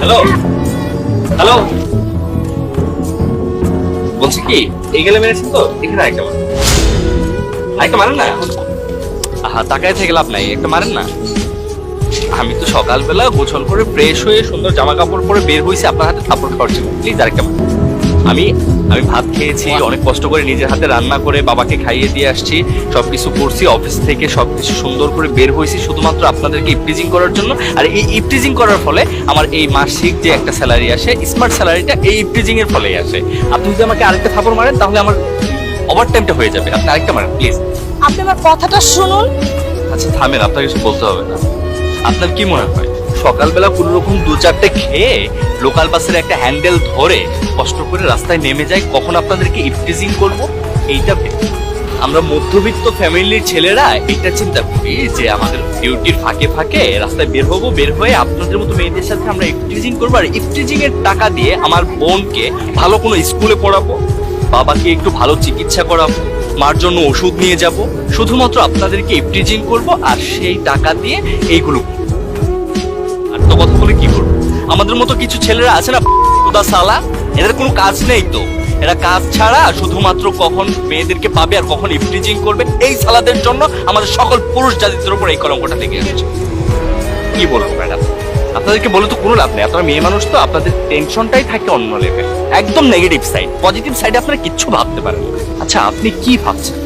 Hello hello বলছি কি, এই গেলে মেরেছেন তো, এখানে একটা মারেন কে মারেন না? আহা, তাকায় থেকে লাভ নাই, একটা মারেন না? আমি তো সকালবেলা গোছল করে ফ্রেশ হয়ে সুন্দর জামা কাপড় পরে বের হয়েছি, আপনার হাতে থাপড় খাওয়ার জন্য। প্লিজ মারেন। আমি আমি ভাত খেয়েছি অনেক কষ্ট করে নিজের হাতে রান্না করে বাবাকে খাইয়ে দিয়ে আসছি সবকিছু করছি অফিস থেকে সবকিছু সুন্দর করে বের হয়েছি শুধুমাত্র আপনাদেরকে ইপটিজিং করার জন্য। আর এই ইপটিজিং করার ফলে আমার এই মাসিক যে একটা স্যালারি আসে স্মার্ট স্যালারিটা এই ইপটিজিং এর ফলেই আসে। আপনি যদি আমাকে আরেকটা থাপড় মারেন তাহলে আমার ওভার টাইমটা হয়ে যাবে। আপনি আরেকটা মারেন প্লিজ আপনি আমার কথাটা শুনুন। আচ্ছা থামেন আপনার কিছু বলতে হবে না। আপনার কি মনে হয়? সকালবেলা কোনো রকম দু চারটে খেয়ে লোকাল বাসের একটা হ্যান্ডেল ধরে কষ্ট করে রাস্তায় নেমে যাই, কখন আপনাদেরকে ইফটিজিং করব? এইটা আমরা মধ্যবিত্ত ফ্যামিলির ছেলেরা এটা চিন্তা করি যে আমাদের ডিউটির ফাঁকে ফাঁকে রাস্তায় বের হব, বের হয়ে আপনাদের মতো মেয়েদের সাথে আমরা ইফটিজিং করব। আর ইফটিজিং এর টাকা দিয়ে আমার বোনকে ভালো কোনো স্কুলে পড়াবো, বাবাকে একটু ভালো চিকিৎসা করাবো, মার জন্য ওষুধ নিয়ে যাব। শুধুমাত্র আপনাদেরকে ইফটিজিং করব আর সেই টাকা দিয়ে এইগুলো তো কথা বলে কি করব? আমাদের মতো কিছু ছেলেরা আছে না, খোদা সালা? এদের কোনো কাজ নেই তো। এরা কাজ ছাড়া শুধুমাত্র কখন মেয়েদেরকে পাবে আর কখন ইফটিজিং করবে, এই সালাদের জন্য আমাদের সকল পুরুষ জাতিদের উপর এই কলঙ্কটা লেগে আছে। কি বলব, ম্যাডাম? আপনাদেরকে বলে তো কোনো লাভ নেই। আপনারা মেয়ে মানুষ তো, আপনাদের টেনশনটাই থাকে অন্য লেভেল একদম নেগেটিভ সাইড পজিটিভ সাইডে আপনারা কিচ্ছু ভাবতে পারেন। আচ্ছা আপনি কি ভাবছেন?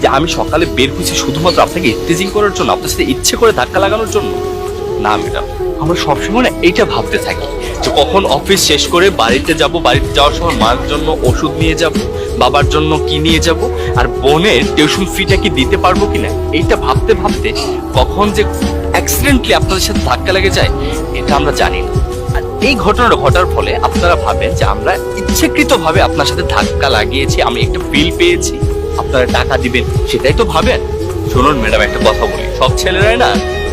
যে আমি সকালে বের হয়েছি শুধুমাত্র আপনাকে ইফটিজিং করার জন্য, আপনার সাথে ইচ্ছে করে ধাক্কা লাগানোর জন্য? না ম্যাডাম আমরা সবসময় না এইটা ভাবতে থাকি যে কখন অফিস শেষ করে বাড়িতে যাব, বাড়িতে যাওয়ার সময় মার জন্য ওষুধ নিয়ে যাব, বাবার জন্য কি নিয়ে যাব, আর বোনের টিউশন ফিটা কি দিতে পারব কিনা, এইটা ভাবতে ভাবতে কখন যে অ্যাক্সিডেন্টলি আপনাদের সাথে ধাক্কা লেগে যায়, এটা আমরা জানি না। আর এই ঘটনাটা ঘটার ফলে আপনারা ভাবেন যে আমরা ইচ্ছাকৃতভাবে আপনার সাথে ধাক্কা লাগিয়েছি, আমি একটা ফিল পেয়েছি, আপনারা টাকা দিবেন, সেটাই তো ভাবেন। শুনুন ম্যাডাম একটা কথা বলি। সব ছেলেরাই না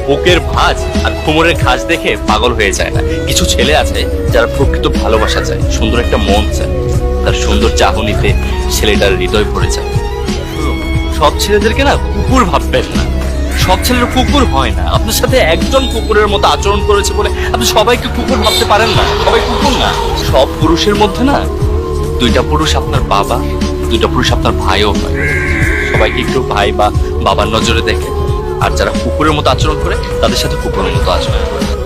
বুকের ভাঁজ আর কোমরের ঘাস দেখে পাগল হয়ে যায় না। কিছু ছেলে আছে যারা প্রকৃত ভালোবাসা চায়, সুন্দর একটা মন চায়। তার সুন্দর চাহনিতে ছেলেটার হৃদয় ভরে যায়। সব ছেলেদেরকে না কুকুর ভাববেন না। সব ছেলের কুকুর হয় না। আপনার সাথে একজন কুকুরের মতো আচরণ করেছে বলে আপনি সবাইকে কুকুর ভাবতে পারেন না। সবাই কুকুর না। সব পুরুষের মধ্যে না দুইটা পুরুষ আপনার বাবা, দুইটা পুরুষ আপনার ভাইও হয়। সবাইকে একটু ভাই বা বাবার নজরে দেখে আর যারা কুকুরের মতো আচরণ করে তাদের সাথে কুকুরের মতো আচরণ করে।